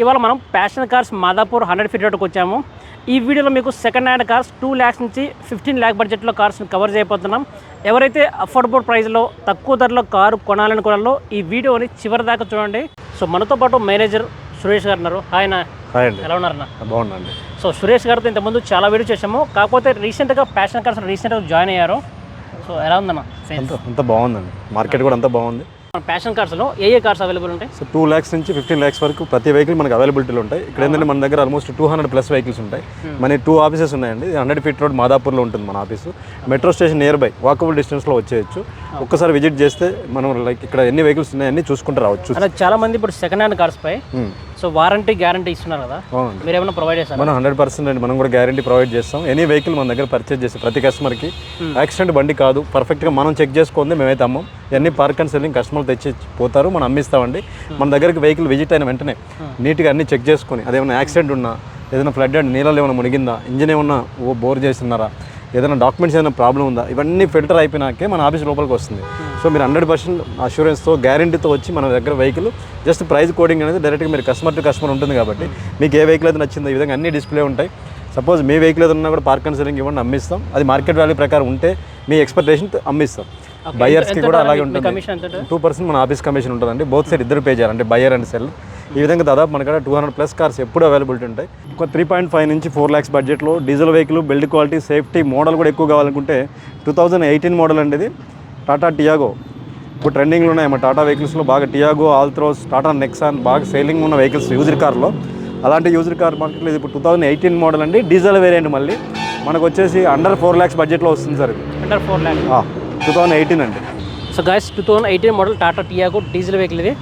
ఇవాళ మనం Passion Cars Madhapur hundred feet రోడ్కి వచ్చాము. ఈ వీడియోలో మీకు second hand cars two lakhs నుంచి ఫిఫ్టీన్ ల్యాక్ బడ్జెట్లో కార్స్ని కవర్ చేయబోతున్నాం. ఎవరైతే అఫోర్డబుల్ ప్రైస్లో తక్కువ ధరలో కారు కొనాలనుకున్నారో ఈ వీడియోని చివరి దాకా చూడండి. సో మనతో పాటు మేనేజర్ సురేష్ గారు ఉన్నారు. ఆయన హాయ్ అండి. ఎలా ఉన్నారన్న? బాగుందండి సో సురేష్ గారితో ఇంతకుముందు చాలా వీడియో చేసాము కాకపోతే రీసెంట్గా ప్యాషన్ కార్స్ రీసెంట్గా జాయిన్ అయ్యారు. సో ఎలా ఉందన్న? అంత బాగుందండి. మార్కెట్ కూడా అంత బాగుంది. ప్యాషన్ కార్స్లో ఏ ఏ కార్స్ అవైలబుల్ ఉంటాయి? సో టూ ల్యాక్స్ నుంచి ఫిఫ్టీన్ ల్యాక్స్ వరకు ప్రతి వెహికల్ మనకి అవైలబిలిటీలో ఉంటాయి. ఇక్కడ ఏంటంటే మన దగ్గర almost two hundred plus vehicles ఉంటాయి. మన టూ ఆఫీసెస్ ఉన్నాయండి. హండ్రెడ్ ఫీట్ రోడ్ మాదాపూర్లో ఉంటుంది మన office metro station nearby walkable డిస్టెన్స్లో వచ్చేయచ్చు. ఒక్కసారి విజిట్ చేస్తే మనం లైక్ ఇక్కడ ఎన్ని వెహికల్స్ ఉన్నాయి అన్ని చూసుకుంటూ రావచ్చు. చాలా మంది ఇప్పుడు సెకండ్ హ్యాండ్ కార్స్ పై Hmm. సో వారంటీ గ్యారంటీ ఇస్తున్నారు కదా? అవునండి. మీరు ఏమైనా ప్రొవైడ్ చేస్తారు మనం హండ్రెడ్ పర్సెంట్ అండి మనం కూడా గ్యారంటీ ప్రొవైడ్ చేస్తాం. ఎనీ వెహికల్ మన దగ్గర పర్చేజ్ చేస్తే ప్రతి కస్టమర్కి యాక్సిడెంట్ బండి కాదు పర్ఫెక్ట్గా మనం చెక్ చేసుకుంది మేమైతే అమ్మం. ఇవన్నీ పార్క్ అండ్ సెల్లింగ్ కస్టమర్లు తెచ్చి పోతారు మనం అమ్మిస్తామండి. మన దగ్గరికి వెహికల్ విజిట్ అయిన వెంటనే నీట్గా అన్ని చెక్ చేసుకొని అదేమైనా యాక్సిడెంట్ ఉన్నా ఏదైనా ఫ్లడ్ అండ్ నీళ్ళలో ఏమైనా మునిగిందా ఇంజిన్ ఏమన్నా ఓ బోర్ చేస్తున్నారా ఏదైనా డాక్యుమెంట్స్ ఏదైనా ప్రాబ్లం ఉందా ఇవన్నీ ఫిల్టర్ అయిపోయినాకే మన ఆఫీస్ లోపలికి వస్తుంది. సో మీరు హండ్రెడ్ పర్సెంట్ అష్యూరెన్స్తో గ్యారంటీతో వచ్చి మన దగ్గర వెహికల్ జస్ట్ ప్రైస్ కోడింగ్ అనేది డైరెక్ట్గా మీరు కస్టమర్ టు కస్టమర్ ఉంటుంది కాబట్టి మీకు ఏ వెహికల్ అయితే నచ్చిందో ఈ విధంగా అన్ని డిస్ప్లే ఉంటాయి. సపోజ్ మీ వెహికల్ ఏదైనా కూడా పార్క్ అండ్ సెల్లింగ్ ఇవ్వండి అమ్మిస్తాం. అది మార్కెట్ వాల్యూ ప్రకారం ఉంటే మీ ఎక్స్పెక్టేషన్ అమ్మిస్తాం. బయర్స్కి కూడా అలాగే ఉంటుంది? టూ పర్సెంట్ మన ఆఫీస్ కమిషన్ ఉంటుందండి. బోత్ సైడ్ ఇద్దరు పే చేయాలి అంటే బయర్ అండ్ సెల్ ఈ విధంగా దాదాపు మన కాడ టూ హండ్రెడ్ ప్లస్ కార్స్ ఎప్పుడు అవైలబిలిటీ ఉంటాయి. ఒక త్రీ పాయింట్ ఫైవ్ నుంచి ఫోర్ ల్యాక్స్ బడ్జెట్లో diesel vehicle build quality safety model కూడా ఎక్కువ కావాలనుకుంటే టూ థౌజండ్ ఎయిటీన్ మోడల్ అండి ఇది. టాటా టియాగో. ఇప్పుడు ట్రెండింగ్లో ఉన్నాయి మా టాటా వెహికల్స్లో బాగా టియాగో ఆల్త్రోస్ టాటా నెక్సాన్ బాగా సేలింగ్ ఉన్న వెహికల్స్ యూజర్ కార్లో. అలాంటి యూజర్ కార్ మార్కెట్లో ఇది ఇప్పుడు టూ థౌజండ్ ఎయిటీన్ మోడల్ అండి. డీజిల్ వేరియంట్ మళ్ళీ. మనకు వచ్చేసి అండర్ ఫోర్ ల్యాక్స్ బడ్జెట్లో వస్తుంది sir under four lakh two thousand eighteen అండి. So guys two thousand eighteen model Tata Tiago diesel vehicle ఇది.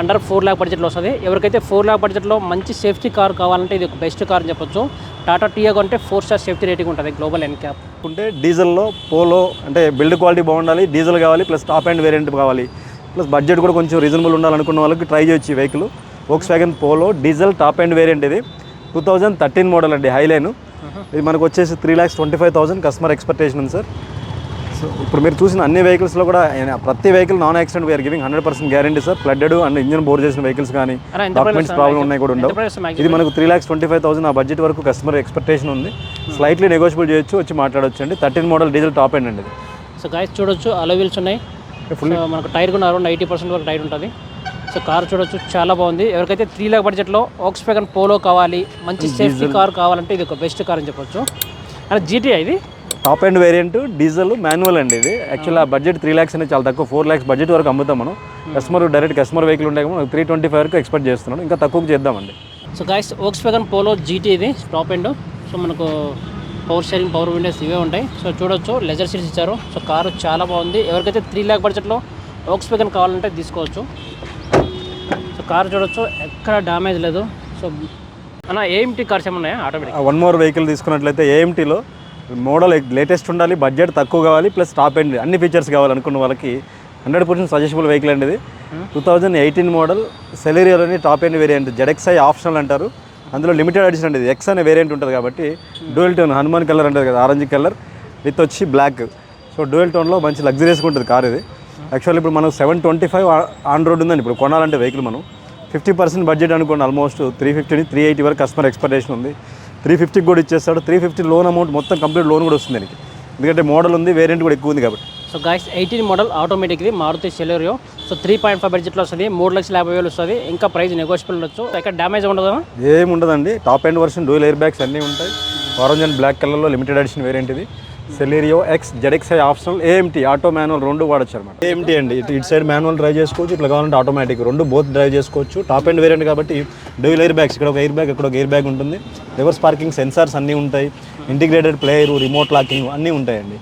అండర్ ఫోర్ ల్యాక్ బడ్జెట్లో వస్తుంది. ఎవరికైతే ఫోర్ ల్యాక్ బడ్జెట్లో మంచి సేఫ్టీ కార్ కావాలంటే ఇది ఒక బెస్ట్ కార్ అని చెప్పొచ్చు. టాటా టియాగో అంటే ఫోర్ స్టార్ సేఫ్టీ రేటింగ్ ఉంటుంది. గ్లోబల్ ఎన్క్యాప్ ఉంటే డీజిల్లో పోలో అంటే బిల్డ్ క్వాలిటీ బాగుండాలి డీజిల్ కావాలి ప్లస్ టాప్ అండ్ వేరియంట్ కావాలి. ప్లస్ బడ్జెట్ కూడా కొంచెం రీజనబుల్ ఉండాలనుకున్న వాళ్ళకి ట్రై చేయొచ్చు ఈ vehicle. Volkswagen Polo diesel top end variant ఇది. టూ థౌజండ్ థర్టీన్ మోడల్ అండి హైలైన్. ఇది మనకు వచ్చేసి three lakhs twenty five thousand customer expectation ఉంది సార్ సో ఇప్పుడు మీరు చూసిన అన్ని వెహికల్స్లో కూడా ప్రతి vehicle non accident we are giving hundred percent guarantee sir flooded and engine bore చేసిన వెహికల్స్ కానీ డాక్యుమెంట్స్ price ప్రాబ్లం ఉన్నాయి కూడా ఉండవు? ఇది మనకు three lakhs twenty five thousand ఆ బడ్జెట్ వరకు కస్టమర్ ఎక్స్పెక్టేషన్ ఉంది. స్లైట్లీ నెగోషియబుల్ చేయొచ్చు వచ్చి మాట్లాడొచ్చు అండి thirteen model diesel top end అండి సో గైస్ చూడొచ్చు అలవీల్స్ ఉన్నాయి. సో మనకు టైర్ కూడా అరౌండ్ ఎయిటీ పర్సెంట్ వరకు టైర్ ఉంటుంది. సో కార్ చూడొచ్చు చాలా బాగుంది. ఎవరికైతే త్రీ ల్యాక్ బడ్జెట్లో ఓక్స్ వ్యాగన్ పోలో కావాలి మంచి సేఫ్టీ కార్ కావాలంటే ఇది ఒక బెస్ట్ కార్ అని చెప్పొచ్చు. అండ్ జీటీ ఇది. Top end variant diesel manual అండి ఇది. యాక్చువల్ ఆ బడ్జెట్ త్రీ ల్యాక్స్ అనేది చాలా తక్కువ. ఫోర్ ల్యాక్స్ బడ్జెట్ వరకు అమ్ముతాం మనం. కస్టమర్ డైరెక్ట్ కస్టమర్ వెహికల్ ఉంటే మనం త్రీ ట్వంటీ ఫైవ్ వరకు ఎక్స్పెక్ట్ చేస్తున్నాం. ఇంకా తక్కువకి చేద్దామండి. So guys Volkswagen Polo GT ఇది టాప్ ఎండ్. సో మనకు పవర్ షేరింగ్ పవర్ విండోస్ ఇవే ఉంటాయి. సో చూడొచ్చు లెజర్ సీట్స్ ఇచ్చారు. సో కారు చాలా బాగుంది. ఎవరికైతే త్రీ ల్యాక్ బడ్జెట్లో ఓక్స్ వ్యాగన్ కావాలంటే తీసుకోవచ్చు. సో కారు చూడొచ్చు ఎక్కడ డ్యామేజ్ లేదు. సో అన్న ఏఎంటీ కార్స్ ఏమన్నాయా? ఆటోమేటిక్ వన్ మోర్ వెహికల్ తీసుకున్నట్లయితే ఏఎంటీలో మోడల్ లేటెస్ట్ ఉండాలి బడ్జెట్ తక్కువ కావాలి ప్లస్ టాప్ ఎండ్ అన్ని ఫీచర్స్ కావాలనుకున్న వాళ్ళకి హండ్రెడ్ పర్సెంట్ సజెషబుల్ వెహికల్ అండి ఇది. Two thousand eighteen model సెలెరియోలోని top end variant ZXI optional అంటారు. అందులో లిమిటెడ్ ఎడిషన్ అండి ఎక్స్ అనే వేరియంట్ ఉంటుంది కాబట్టి డ్యూయల్ టోన్ హనుమాన్ కలర్ ఉంటుంది కదా ఆరెంజ్ కలర్ విత్ వచ్చి బ్లాక్. సో డ్యూయల్ టోన్లో మంచి లగ్జరీస్గా ఉంటుంది కార్ ఇది. యాక్చువల్లీ ఇప్పుడు మనం seven twenty five on road ఉందండి ఇప్పుడు కొనాలంటే వెహికల్ మనం. ఫిఫ్టీ పర్సెంట్ బడ్జెట్ అనుకోండి almost three fifty three eighty వరకు కస్టమర్ ఎక్స్పెక్టేషన్ ఉంది. త్రీ ఫిఫ్టీకి కూడా ఇచ్చేస్తాడు. త్రీ ఫిఫ్టీ లోన్ అమౌంట్ మొత్తం కంప్లీట్ లోన్ కూడా వస్తుంది దీనికి. ఎందుకంటే మోడల్ ఉంది వేరియంట్ కూడా ఎక్కువ ఉంది కాబట్టి. So guys eighteen model automatic ఇది Maruti Celerio. So three point five బడ్జెట్లో వస్తుంది మూడు లక్షల యాభై వేలు వస్తుంది. ఇంకా ప్రైస్ నెగోషియబుల్ ఉండొచ్చు. ఎక్కడ డ్యామేజ్ ఉండదు ఏమి ఉండదండి. Top end version dual air bags అన్నీ ఉంటాయి. ఆరెంజ్ అండ్ బ్లాక్ కలర్లో లిమిటెడ్ ఎడిషన్ వేరియంట్ ఇది. Celerio X ZXI optional AMT auto manual రెండు వాడచ్చు అనమాట ఏఎంటీ అండి. ఇటు ఇటు సైడ్ మాన్యువల్ డ్రైవ్ చేసుకోవచ్చు ఇట్లా కావాలంటే ఆటోమేటిక్ రెండు బోత్ డ్రైవ్ చేసుకోవచ్చు. టాప్ ఎండ్ వేరియంట్ కాబట్టి డూయల్ ఎయిర్ బ్యాగ్స్ ఇక్కడ ఒక ఎయిర్ బ్యాగ్ ఇక్కడ ఒక ఎయిర్ బ్యాగ్ ఉంటుంది. రివర్స్ పార్కింగ్ సెన్సార్స్ అన్నీ ఉంటాయి. ఇంటిగ్రేటెడ్ ప్లేయర్ రిమోట్ లాకింగ్ అన్నీ ఉంటాయండి.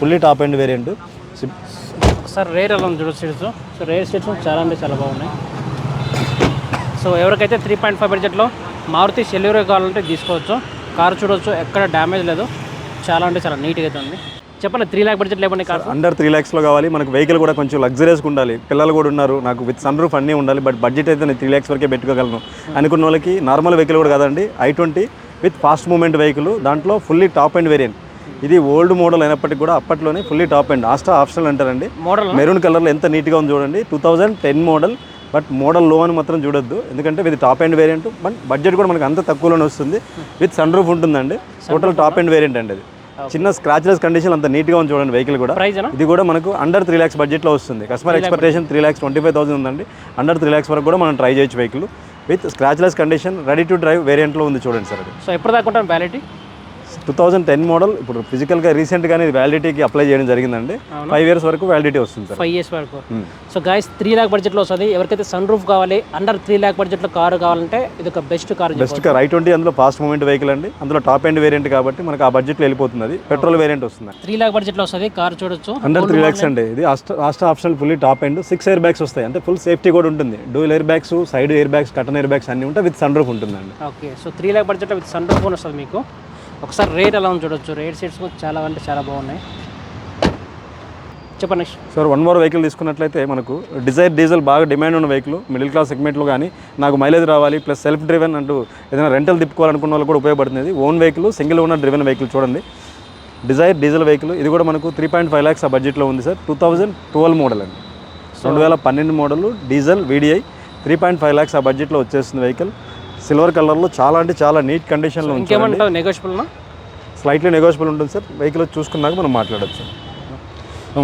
ఫుల్లీ టాప్ ఎండ్ వేరియంట్ ఒకసారి రేర్ ఎలా ఉంది చూడొచ్చు సీట్స్ సో రేర్ సీట్స్ చాలా అంటే చాలా బాగున్నాయి. సో ఎవరికైతే త్రీ పాయింట్ ఫైవ్ బడ్జెట్లో మారుతి సెల్యూరో కావాలంటే తీసుకోవచ్చు. కారు చూడొచ్చు ఎక్కడ డ్యామేజ్ లేదు. చాలా అంటే చాలా నీట్గా అయితే ఉంది. చెప్పండి త్రీ ల్యాక్ బడ్జెట్ లేకుండా కార్ అండర్ త్రీ ల్యాక్స్లో కావాలి మనకు వెహికల్ కూడా కొంచెం లగ్జరీస్గా ఉండాలి. పిల్లలు కూడా ఉన్నారు నాకు విత్ సన్ రూఫ్ అన్నీ ఉండాలి బట్ బడ్జెట్ అయితే నేను త్రీ ల్యాక్స్ వరకే పెట్టుకోగలను. అనుకున్న వాళ్ళకి నార్మల్ వెహికల్ కూడా కాదండి i twenty with fast moment vehicle దాంట్లో ఫుల్లీ టాప్ అండ్ వేరియంట్ ఇది ఓల్డ్ మోడల్ అయినప్పటికీ కూడా అప్పట్లోనే fully top end Asta optional అంటారండి. మోడల్ మెరూన్ కలర్లో ఎంత నీట్గా ఉంది చూడండి two thousand ten model but మోడల్లో అని మాత్రం చూడొద్దు. ఎందుకంటే ఇది top end variant but budget కూడా మనకు అంత తక్కువలోనే వస్తుంది. విత్ సన్ రూఫ్ ఉంటుందండి. టోటల్ టాప్ అండ్ వేరియంట్ అండి అది. చిన్న స్క్రాచ్లెస్ కండిషన్ అంత నీట్గా ఉంది చూడండి వెహికల్ కూడా. ప్రైజ్ ఇది కూడా మనకు అండర్ త్రీ ల్యాక్స్ బడ్జెట్లో వస్తుంది. Customer expectation three lakhs twenty five thousand ఉందండి. అండర్ త్రీ ల్యాక్స్ వరకు కూడా మనం ట్రై చేయొచ్చు vehicle with scratchless condition ready to drive వేరియంట్లో ఉంది చూడండి సార్ సో ఎప్పుడు దాకా validity two thousand ten model ఇప్పుడు ఫిజికల్గా రీసెంట్గానే ఇది వ్యాలిడిటీకి అప్లై చేయడం జరిగిందండి. ఫైవ్ ఇయర్స్ వరకు వ్యాలిడిటీ వస్తుంది సార్. ఫైవ్ ఇయర్స్ వరకు. సో గాయస్ త్రీ ల్యాక్ బడ్జెట్లో వస్తుంది. ఎవరికైతే సన్ రూఫ్ కావాలి అండర్ త్రీ ల్యాక్ బడ్జెట్లో కారు కావాలంటే ఇది ఒక best car best car i twenty అందులో ఫాస్ట్ మూమెంట్ వెహికల్ అండి. అందులో టాప్ ఎండ్ వేరియంట్ కాబట్టి మనకు ఆ బడ్జెట్లో వెళ్ళిపోతుంది అది. పెట్రోల్ వేరియంట్ వస్తుంది. త్రీ ల్యాక్ బడ్జెట్లో వస్తుంది కార్ చూడొచ్చు. అండర్ త్రీ ల్యాక్స్ అండి. ఇది last last option fully top end six air bags వస్తాయి. అంటే ఫుల్ సేఫ్టీ కూడా ఉంటుంది. Dual air bags side air bags curtain air bags అన్ని ఉంటాయి. విత్ సన్ రూఫ్ ఉంటుందండి ఓకే సో త్రీ ల్యాక్ బడ్జెట్లో విత్ సన్ రూఫ్ వస్తుంది మీకు. ఒకసారి రేట్ ఎలా ఉంది చూడొచ్చు. రేట్ సీట్స్ కూడా చాలా అంటే చాలా బాగున్నాయి. చెప్పండి సార్ వన్ మోర్ వెహికల్ తీసుకున్నట్లయితే మనకు డిజైర్ డీజిల్ బాగా డిమాండ్ ఉన్న వెహికల్ మిడిల్ క్లాస్ సెగ్మెంట్లో కానీ నాకు మైలేజ్ రావాలి ప్లస్ సెల్ఫ్ డ్రివెన్ అంటూ ఏదైనా రెంటల్ తిప్పుకోవాలనుకున్న వాళ్ళు కూడా ఉపయోగపడుతుంది. Own vehicle single owner driven vehicle చూడండి. డిజైర్ డీజిల్ వెహికల్ ఇది కూడా మనకు త్రీ పాయింట్ ఫైవ్ ల్యాక్స్ ఆ బడ్జెట్లో ఉంది sir. Two thousand twelve model అండి. రెండు వేల పన్నెండు model diesel VDI three point five lakhs ఆ బడ్జెట్లో వచ్చేస్తుంది వెహికల్ సిల్వర్ కలర్లో చాలా అంటే చాలా నీట్ కండిషన్లో ఇంకేమంటావు? నెగోషియబుల్నా స్లైట్లీ నెగోషియబుల్ ఉంటుంది సార్. వెహికల్ చూసుకున్నాక మనం మాట్లాడచ్చు.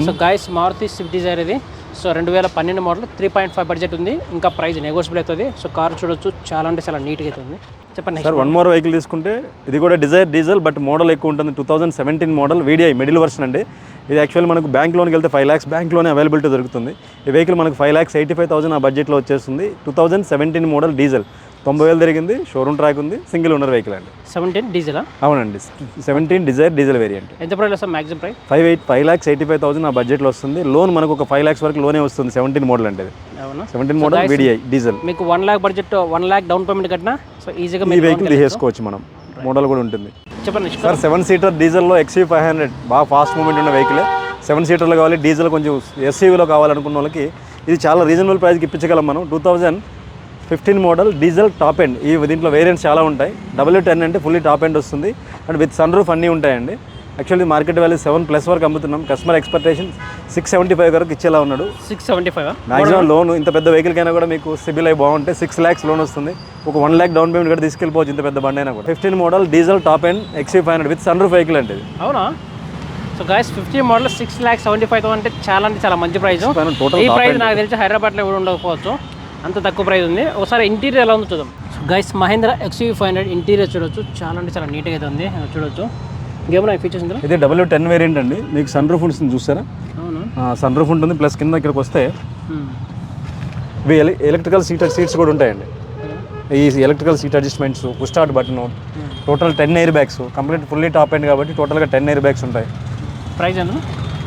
So guys Maruti Swift Dzire ఇది. సో రెండు వేల పన్నెండు model three point five budget ఉంది. ఇంకా ప్రైస్ నెగోషియబుల్ అవుతుంది. సో కార్ చూడొచ్చు. చాలా అంటే చాలా నీట్గా అవుతుంది చెప్పండి. సార్ వన్ మోర్ వెహికల్ తీసుకుంటే ఇది కూడా డిజైర్ డీజిల్ బట్ మోడల్ ఎక్కువ ఉంటుంది. Two thousand seventeen model VDI middle version అండి. ఇది యాక్చువల్ మనకు బ్యాంక్ లోన్కి వెళ్తే ఫైవ్ ల్యాక్స్ బ్యాంక్లోనే అవైలబిలిటీ దొరుకుతుంది. ఈ వెహికల్ మనకు five lakhs eighty five thousand ఆ బడ్జెట్లో వచ్చేస్తుంది. Two thousand seventeen model diesel తొంభై వేలు తిరిగింది షోరూమ్ ట్రాక్ ఉంది సింగిల్ ఓనర్ వెహికల్ అండి. సెవెంటీన్ డీజిలా అవునండి. సెవెంటీన్ డిజైర్ డీజిల్ వేరియంట్ ఎంత ప్రైస్ వస్తుంది maximum price five eight five lakhs eighty five thousand ఆ బడ్జెట్లో వస్తుంది. లోన్ మనకు ఒక ఫైవ్ ల్యాక్స్ వరకు లోనే వస్తుంది సెవెంటీన్ మోడల్ అవునా? సెవెంటీన్ మోడల్ వీడిఐ డీజిల్ మీకు one lakh budget one lakh down payment కట్టినా సో ఈజీగా మీరు వెహికల్ తీసేసుకోవచ్చు మనం. మోడల్ కూడా ఉంటుంది. చెప్పండి సార్ సెవెన్ సీటర్ డీజిల్లో ఎక్సీ ఫైవ్ హండ్రెడ్ బాగా ఫాస్ట్ మూమెంట్ ఉన్న వెహికల్ సెవెన్ సీటర్లో కావాలి డీజిల్ కొంచెం ఎస్యూవీలో కావాలనుకున్న వాళ్ళకి ఇది చాలా రీజనబుల్ ప్రైస్కి ఇప్పించగలం మనం. Two thousand fifteen model diesel top end. ఈ దీంట్లో వేరియంట్స్ చాలా ఉంటాయి. డబ్ల్యూ టెన్ అంటే ఫుల్లీ టాప్ ఎండ్ వస్తుంది. అండ్ విత్ సన్ రూఫ్ అన్నీ ఉంటాయండి. Actually market value seven plus వరకు అమ్ముతున్నాం. Customer expectation six seventy five వరకు ఇచ్చేలా ఉన్నాడు. Six seventy five maximum loan ఇంత పెద్ద వెహికల్ కైనా కూడా మీకు సిబిల్ అయి బాగుంటే సిక్స్ ల్యాక్స్ లోన్ వస్తుంది. ఒక వన్ ల్యాక్ డౌన్ పేమెంట్ కూడా తీసుకెళ్ళిపోవచ్చు ఇంత పెద్ద బండి అయినా కూడా. Fifteen model diesel top end XUV five hundred with sunroof vehicle అంటే ఇది. అవునా? So guys fifty model six lakh seventy five అంటే చాలా అంటే చాలా మంచి ప్రైస్ ఈ ప్రైస్ నాకు తెలిసి హైదరాబాద్లో కూడా ఉండకపోవచ్చు. అంత తక్కువ ప్రైస్ ఉంది. ఒకసారి ఇంటీరియర్ ఎలా ఉందో చూద్దాం. Guys Mahindra XUV five hundred interior చూడొచ్చు. చాలా అంటే చాలా నీట్గా అయితే ఉంది. చూడొచ్చు. ఇంకేమైనా ఫీచర్స్ ఇందులో? ఇది డబ్ల్యూ టెన్ వేరియంట్ అండి. మీకు సన్ రూఫ్ ఉంటుంది చూసారా? అవునా. సన్ రూఫ్ ఉంటుంది. ప్లస్ కింద ఇక్కడికి వస్తే ఇవి ఎలక్ట్రికల్ సీట్ సీట్స్ కూడా ఉంటాయండి. ఈ electrical seat adjustments push start button total ten air bags complete fully top end కాబట్టి టోటల్గా టెన్ ఎయిర్ బ్యాగ్స్ ఉంటాయి. ప్రైస్ ఎంత?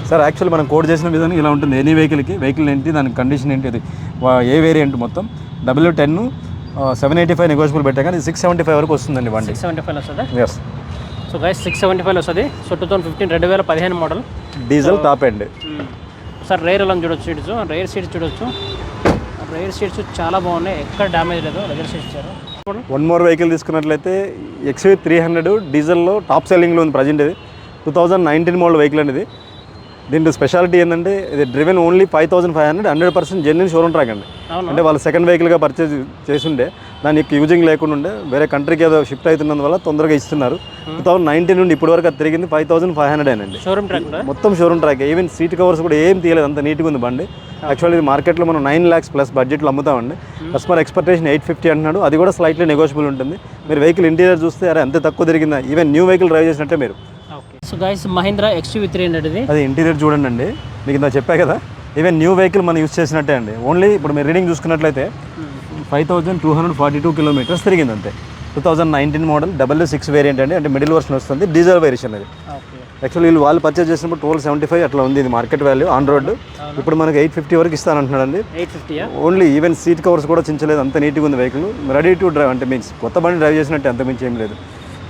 సార్ యాక్చువల్ మనం కోడ్ చేసిన విధానం ఇలా ఉంటుంది. ఎనీ వెహికల్కి వెహికల్ ఏంటి దాని కండిషన్ ఏంటి అది. ఏ వేరియంట్ మొత్తం. W ten seven eighty five negotiable పెట్టా కానీ సిక్స్ సెవెంటీ ఫైవ్ వరకు వస్తుందండి బండి. సిక్స్ సెవెంటీ ఫైవ్ వస్తుంది? Yes so guys six seventy five వస్తుంది. సో టూ థౌసండ్ ఫిఫ్టీన్ రెండు వేల పదిహేను model diesel top end sir rear ఎలా చూడొచ్చు సీట్స్ రైర్ సీట్స్ చూడొచ్చు. రైర్ సీట్స్ చాలా బాగున్నాయి. ఎక్కడ డ్యామేజ్ లేదు. లెదర్ సీట్స్ ఇచ్చారు. వన్ మోర్ వెహికల్ తీసుకున్నట్లయితే ఎక్స్వీ త్రీ హండ్రెడ్ డీజిల్లో టాప్ సెల్లింగ్లో ఉంది ప్రజెంట్ ఇది. Two thousand nineteen model vehicle అండి ఇది. దీంట్లో స్పెషాలిటీ ఏంటంటే ఇది driven only five thousand five hundred hundred percent genuine showroom track అండి? అంటే వాళ్ళు సెకండ్ వెహికల్గా పర్చేజ్ చేసుండే దాని యొక్క యూజింగ్ లేకుండా ఉండే వేరే కంట్రీకి ఏదో షిఫ్ట్ అవుతున్నందువల్ల తొందరగా ఇస్తున్నారు. టూ థౌసండ్ నైన్టీన్ నుండి ఇప్పటి వరకు అది తిరిగింది ఫైవ్ థౌసండ్ ఫైవ్ హండ్రెడ్ అండి. షోరూమ్ ట్రాక్ మొత్తం showroom track even seat covers కూడా ఏం తీయలేదు అంత నీట్గా ఉంది బండి. యాక్చువల్లీ ఇది మార్కెట్లో మనం నైన్ ల్యాక్స్ ప్లస్ బడ్జెట్లో అమ్ముతామండి. కస్టమర్ ఎక్స్పెక్టేషన్ ఎయిట్ ఫిఫ్టీ అంటున్నాడు. అది కూడా స్లైట్లీ నెగోషియబుల్ ఉంటుంది. మీరు వెహికల్ ఇంటీరియర్ చూస్తే అరే అంత తక్కువ తిరిగిందా? ఈవెన్ న్యూ వెహికల్ డ్రైవ్ చేసినట్టే మీరు. So guys Mahindra XUV three hundred ఇది. అది ఇంటీరియర్ చూడండి అండి. మీకు ఇంత చెప్పా కదా ఈవెన్ న్యూ వెహికల్ మనం యూస్ చేసినట్టే అండి. ఓన్లీ ఇప్పుడు మీరు రీడింగ్ చూసుకున్నట్లయితే five thousand two hundred forty two kilometres తిరిగింది అంతే. Two thousand nineteen model double six variant అండి. అంటే మిడిల్ వర్షన్ వస్తుంది డీజిల్ వేరియేషన్ అది. యాక్చువల్లీ వీళ్ళు వాళ్ళు పర్చేస్ చేసినప్పుడు ట్వెల్వ్ సెవెంటీ ఫైవ్ అట్లా ఉంది ఇది మార్కెట్ వాల్యూ ఆన్ రోడ్ ఇప్పుడు మనకి ఎయిట్ ఫిఫ్టీ వరకు ఇస్తానంటున్నాడండి ఎయిట్ ఫిఫ్టీయా ఓన్లీ ఈవెన్ సీట్ కవర్స్ కూడా చించలేదు అంత నీట్గా ఉంది వెహికల్ రెడీ టు డ్రైవ్ అంటే మీన్స్ కొత్త బండి డ్రైవ్ చేసినట్టు అంత మించి ఏం లేదు.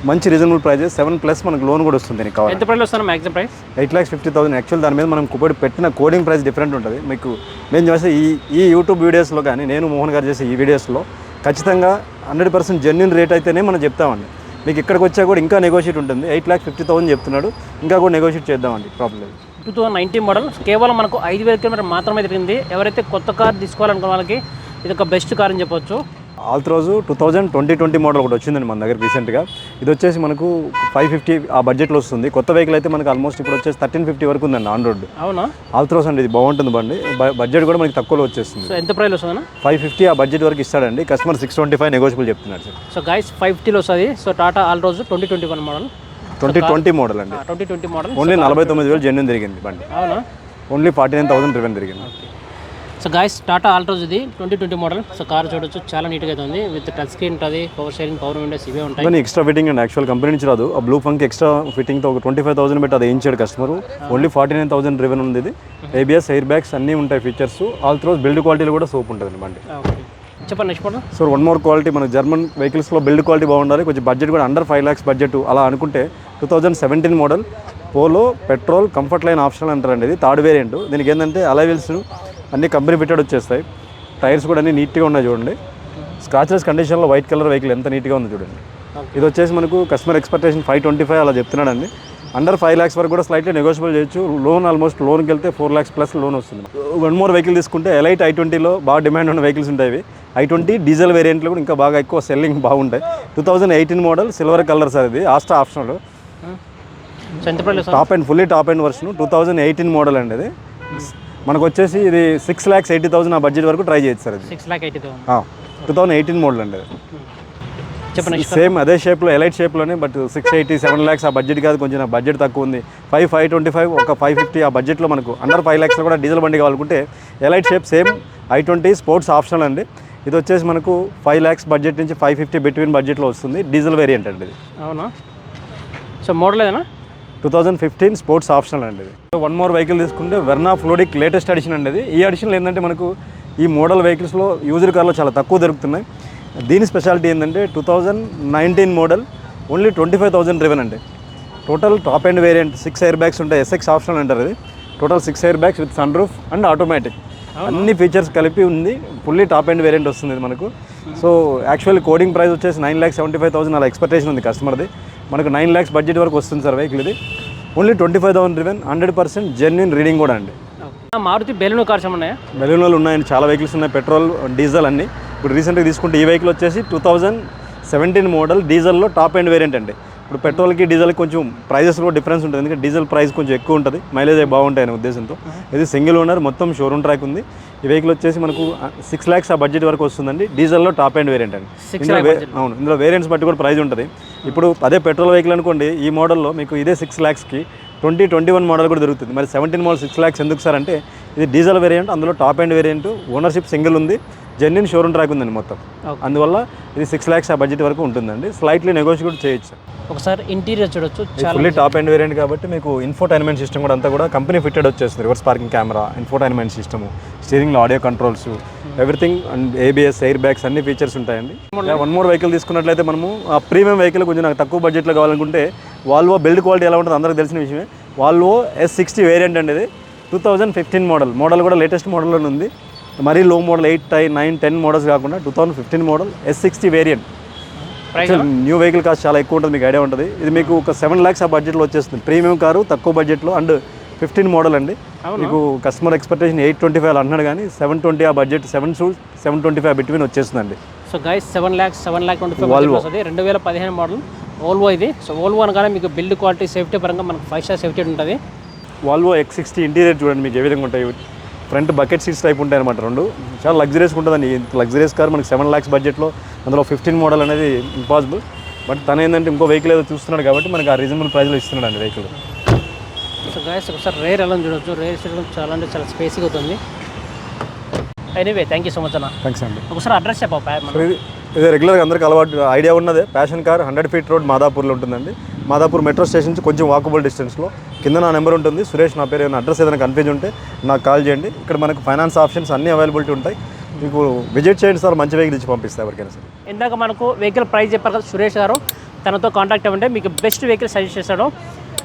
మంచి రీజనబుల్ ప్రైజెస్ సెవెన్ ప్లస్ మనకు లోన్ కూడా వస్తుంది దీనికి కావాలి ఎంత ప్రైస్ వస్తాను maximum price eight lakhs fifty thousand actual దాని మీద మనం కుప్పటి పెట్టిన కోడింగ్ ప్రైస్ డిఫరెంట్ ఉంటుంది. మీకు మేము చేసే ఈ ఈ యూట్యూబ్ వీడియోస్లో కానీ నేను మోహన్ గారు చేసే ఈ వీడియోస్లో ఖచ్చితంగా హండ్రెడ్ పర్సెంట్ జెన్యున్ రేట్ అయితేనే మనం చెప్తామండి. మీకు ఇక్కడికి వచ్చా కూడా ఇంకా నెగోషియేట్ ఉంటుంది. ఎయిట్ ల్యాక్స్ ఫిఫ్టీ థౌసండ్ చెప్తున్నాడు. ఇంకా కూడా నెగోషియేట్ చేద్దామండి. ప్రాబ్లం లేదు. టూ థౌసండ్ నైన్టీన్ మోడల్ కేవలం మనకు ఐదు వేల కిలోమీటర్ మాత్రమే తిరిగింది. ఎవరైతే కొత్త కార్ తీసుకోవాలనుకున్న వాళ్ళకి ఇది ఒక బెస్ట్ కార్ అని చెప్పొచ్చు. Altroz two thousand twenty twenty model ఒకటి వచ్చిందండి మన దగ్గర రీసెంట్గా. ఇది వచ్చేసి మనకు ఫైవ్ ఫిఫ్టీ ఆ బడ్జెట్లో వస్తుంది. కొత్త వెహికల్ అయితే మనకు ఆల్మోస్ట్ ఇప్పుడు వచ్చేసి థర్టీన్ ఫిఫ్టీ వరకు ఉందండి ఆన్ రోడ్. అవునా? ఆల్త్రోస్ అండి ఇది బాగుంటుంది బండి. బడ్జెట్ కూడా మనకి తక్కువలో వచ్చేస్తుంది. సో ఎంత ప్రైస్ వస్తుందన్నా? ఫైవ్ ఫిఫ్టీ ఆ బడ్జెట్ వరకు ఇస్తాడండి. Customer six twenty five negotiable చెప్తున్నాడు సార్. సో గైస్ ఫైవ్ ఫిఫ్టీలో వస్తుంది. So Tata Altroz twenty twenty one model. Twenty twenty model అండి. Twenty twenty model. ఓన్లీ నలభై తొమ్మిది వేలు జెన్యున్ తిరిగింది బండి. అవునా? Only forty nine thousand driven తిరిగింది. సో గాయస్ టాటా ఆల్ట్రోజ్ ఇది twenty twenty model so car చూడొచ్చు. చాలా నీట్గా అయితే ఉంది. విత్ టచ్ స్క్రీన్ ఉంటుంది. పవర్ షేరింగ్ పవర్ విండోస్ ఇవే ఉంటాయి. ఎక్స్ట్రా ఫిట్టింగ్ అండి యాక్చువల్ కంపెనీ నుంచి రాదు. ఆ బ్లూ ఫంక్ ఎక్స్ట్రా ఫిట్టింగ్తో ఒక ట్వంటీ ఫైవ్ థౌసండ్ పెట్టి అది వేయించాడు customer only forty nine thousand driven ఉంది ఇది. ఏబిఎస్ ఎయిర్ బ్యాగ్స్ అన్నీ ఉంటాయి ఫీచర్స్ ఆల్ త్రోస్ బిల్డ్ క్వాలిటీలో కూడా సోప్ ఉంటుంది ఓకే చెప్పండి next model so one more quality మన జర్మన్ వెహికల్స్లో బిల్డ్ క్వాలిటీ బాగుండాలి. కొంచెం బడ్జెట్ కూడా అండర్ ఫైవ్ ల్యాక్స్ బడ్జెట్ అలా అనుకుంటే two thousand seventeen model Polo petrol Comfortline option అంటారండి ఇది. థర్డ్ వేరియంట్ దీనికి ఏంటంటే అలైవిల్స్ అన్ని కంపెనీ ఫిట్టెడ్ వచ్చేస్తాయి. టైర్స్ కూడా అన్ని నీట్గా ఉన్నాయి చూడండి. స్క్రాచెస్ కండిషన్లో వైట్ కలర్ వెహికల్ ఎంత నీట్గా ఉంది చూడండి. ఇది వచ్చేసి మనకు customer expectation five twenty five అలా చెప్తున్నాడండి. అండర్ ఫైవ్ ల్యాక్స్ వరకు కూడా స్లైట్లీ నెగోషియబుల్ చేయొచ్చు. లోన్ ఆల్మోస్ట్ లోన్కి వెళ్తే ఫోర్ ల్యాక్స్ ప్లస్ లోన్ వస్తుంది. వన్ మోర్ వెహికల్ తీసుకుంటే ఎలైట్ ఐ ట్వంటీలో బాగా డిమాండ్ ఉన్న వెహికల్స్ ఉంటాయి ఐ ట్వంటీ డీజిల్ వేరియంట్లో కూడా ఇంకా బాగా ఎక్కువ సెల్లింగ్ బాగుంటాయి. Two thousand eighteen model silver colour sir ఇది Asta optional. Top end fully top end version two thousand eighteen model అండి ఇది. మనకు వచ్చేసి ఇది సిక్స్ ల్యాక్స్ ఎయిటీ థౌసండ్ ఆ బడ్జెట్ వరకు ట్రై చేయొచ్చు సార్ ఇది. Six lakh eighty thousand two thousand eighteen model అండి చెప్పండి సేమ్ అదే షేప్లో Elite షేప్లోనే but six eighty seven lakhs ఆ బడ్జెట్ కాదు కొంచెం నా బడ్జెట్ తక్కువ ఉంది. ఫైవ్ ఫైవ్ ట్వంటీ ఫైవ్ ఒక ఫైవ్ ఫిఫ్టీ ఆ బడ్జెట్లో మనకు అండర్ ఫైవ్ ల్యాక్స్లో కూడా డీజిల్ బండి కావాలనుకుంటే Elite shape same i twenty sports optional అండి. ఇది వచ్చేసి మనకు ఫైవ్ ల్యాక్స్ బడ్జెట్ నుంచి ఫైవ్ ఫిఫ్టీ బిట్వీన్ బడ్జెట్లో వస్తుంది డీజిల్ వేరియంట్ అండి ఇది. అవునా? సో మోడల్ ఏదైనా? Two thousand fifteen sports optional అండి ఇది. వన్ మోర్ వెహికల్ తీసుకుంటే వెర్నా ఫ్లోడిక్ లేటెస్ట్ ఎడిషన్ అండి ఇది. ఈ ఎడిషన్లో ఏంటంటే మనకు ఈ మోడల్ వెహికల్స్లో యూజర్ కార్లో చాలా తక్కువ దొరుకుతున్నాయి. దీని స్పెషాలిటీ ఏంటంటే two thousand nineteen model only twenty five thousand driven అండి. Total top end variant six air bags ఉంటాయి ఎస్ఎక్స్ ఆప్షనల్ అంటారు ఇది. Total six air bags with sunroof and automatic అన్ని ఫీచర్స్ కలిపి ఉంది. ఫుల్లీ టాప్ అండ్ వేరియంట్ వస్తుంది ఇది మనకు. సో యాక్చువల్ కోడింగ్ ప్రైస్ వచ్చేసి nine lakhs seventy five thousand అలా ఎక్స్పెక్టేషన్ ఉంది కస్టమర్ది మనకు నైన్ ల్యాక్స్ బడ్జెట్ వరకు వస్తుంది సార్ వెహికల్ ఇది. Only twenty five thousand driven hundred percent genuine reading కూడా అండి. మారుతి బెలూన్ కార్స్ ఏమన్నాయా బెలూన్లు ఉన్నాయండి చాలా వెహికల్స్ ఉన్నాయి పెట్రోల్ డీజిల్ అన్ని. ఇప్పుడు రీసెంట్గా తీసుకుంటే ఈ వెహికల్ వచ్చేసి టూ థౌజండ్ సెవెంటీన్ మోడల్ డీజిల్లో టాప్ అండ్ వేరియంట్ అండి. ఇప్పుడు పెట్రోల్కి డీజిల్కి కొంచెం ప్రైజెస్ కూడా డిఫరెన్స్ ఉంటుంది. ఎందుకంటే డీజిల్ ప్రైస్ కొంచెం ఎక్కువ ఉంటుంది మైలేజ్ బాగుంటాయి అనే ఉద్దేశంతో. ఇది సింగిల్ ఓనర్ మొత్తం షోరూమ్ ట్రాక్ ఉంది. ఈ వెహికల్ వచ్చేసి మనకు సిక్స్ ల్యాక్స్ ఆ బడ్జెట్ వరకు వస్తుందండి. డీజిల్లో టాప్ అండ్ వేరియంట్ అండి. ఇందులో అవును ఇందులో వేరియంట్స్ బట్టి కూడా ప్రైస్ ఉంటుంది. ఇప్పుడు అదే పెట్రోల్ వెహికల్ అనుకోండి ఈ మోడల్లో మీకు ఇదే సిక్స్ ల్యాక్స్కి ట్వంటీ ట్వంటీ వన్ మోడల్ కూడా దొరుకుతుంది. మరి సెవెంటీన్ మోడల్ సిక్స్ ల్యాక్స్ ఎందుకు సార్ అంటే ఇది డీజిల్ వేరియంట్ అందులో top end variant ownership single ఉంది జెన్యున్ షోరూమ్ ట్రాక్ ఉందండి మొత్తం. అందువల్ల ఇది సిక్స్ ల్యాక్స్ ఆ బడ్జెట్ వరకు ఉంటుందండి. స్లైట్లీ నెగోషియేట్ చేయొచ్చు. సార్ ఒకసారి ఇంటీరియర్ చూడొచ్చు ఫుల్లీ టాప్ అండ్ వేరియంట్ కాబట్టి మీకు ఇన్ఫోటైన్మెంట్ సిస్టమ్ కూడా అంతా కూడా కంపెనీ ఫిట్టెడ్ వచ్చేస్తుంది reverse parking camera infotainment system స్టీరింగ్లో audio controls everything and ABS air bags అన్ని ఫీచర్స్ ఉంటాయండి. వన్ మోర్ వెహికల్ తీసుకున్నట్లయితే మనము ఆ ప్రీమియం వెహికల్ కొంచెం నాకు తక్కువ బడ్జెట్లో కావాలనుకుంటే వాల్వో బిల్డ్ క్వాలిటీ ఎలా ఉంటుంది అందరికీ తెలిసిన విషయమే. వాల్వో ఎస్ సిక్స్టీ వేరియంట్ అండి ఇది two thousand fifteen model model కూడా లేటెస్ట్ మోడల్లోనే ఉంది. మరీ లో మోడల్ ఎయిట్ టై నైన్ టెన్ మోడల్స్ కాకుండా two thousand fifteen model S sixty variant new vehicle cost చాలా ఎక్కువ ఉంటుంది మీకు ఐడియా ఉంటుంది. ఇది మీకు ఒక సెవెన్ ల్యాక్స్ ఆ బడ్జెట్లో వచ్చేస్తుంది. ప్రీమియం కారు తక్కువ బడ్జెట్లో అండ్ ఫిఫ్టీన్ మోడల్ అండి. మీకు customer expectation eight twenty five అంటున్నాడు కానీ సెవెన్ ట్వంటీ ఆ budget seven to seven twenty five between వచ్చేస్తుందండి. So guys seven lakhs seven lakh twenty five వస్తుంది. రెండు వేల పదిహేను మోడల్ ఓల్వో ఇది. సో ఓల్వో అనగానే మీకు బిల్డ్ క్వాలిటీ సేఫ్టీ పరంగా మనకు ఫైవ్ స్టార్ సేఫ్టీ ఉంటుంది. వాల్వో ఎక్స్ సిక్స్టీ ఇంటీరియర్ చూడండి మీకు ఏ విధంగా ఉంటాయి? ఫ్రంట్ బకెట్ సీట్స్ టైప్ ఉంటాయి అనమాట రెండు. చాలా లగ్జరీస్ ఉంటుందండి. లగ్జరీస్ కార్ మనకి సెవెన్ ల్యాక్స్ బడ్జెట్లో అందులో ఫిఫ్టీన్ మోడల్ అనేది ఇంపాసిబుల్ బట్ తను ఏంటంటే ఇంకో వెహికల్ ఏదో చూస్తున్నాడు కాబట్టి మనకి ఆ రీజనబుల్ ప్రైస్లో ఇస్తున్నాడు అండి వెహికల్ సో గైస్ ఒకసారి రేర్ ఎలా చూడొచ్చు. రేర్ సీట్ చాలా అంటే చాలా స్పేస్గా అవుతుంది. Anyway thank you so much అన్న. థ్యాంక్స్ అండి. ఒకసారి అడ్రస్ చెప్పా సో ఇది రెగ్యులర్గా అందరికి అలవాటు ఐడియా ఉన్నదే. Passion car hundred feet road మాదాపూర్లో ఉంటుందండి. మాదాపూర్ మెట్రో స్టేషన్ నుంచి కొంచెం వాకబుల్ డిస్టెన్స్లో కింద నా నెంబర్ ఉంటుంది. సురేష్ నా పేరు ఏమైనా అడ్రస్ ఏదైనా కన్ఫ్యూజ్ ఉంటే నాకు కాల్ చేయండి. ఇక్కడ మనకు ఫైనాన్స్ ఆప్షన్స్ అన్నీ అవైలబిలిటీ ఉంటాయి. మీకు విజిట్ చేయండి సార్ మంచి వెహికల్ ఇచ్చి పంపిస్తాయి ఎవరికైనా సరే. ఇందాక మనకు వెహికల్ ప్రైస్ చెప్పారు కదా సురేష్ గారు. తనతో కాంటాక్ట్ అవ్వండి. మీకు బెస్ట్ వెహికల్ సజెస్ట్ చేస్తాడు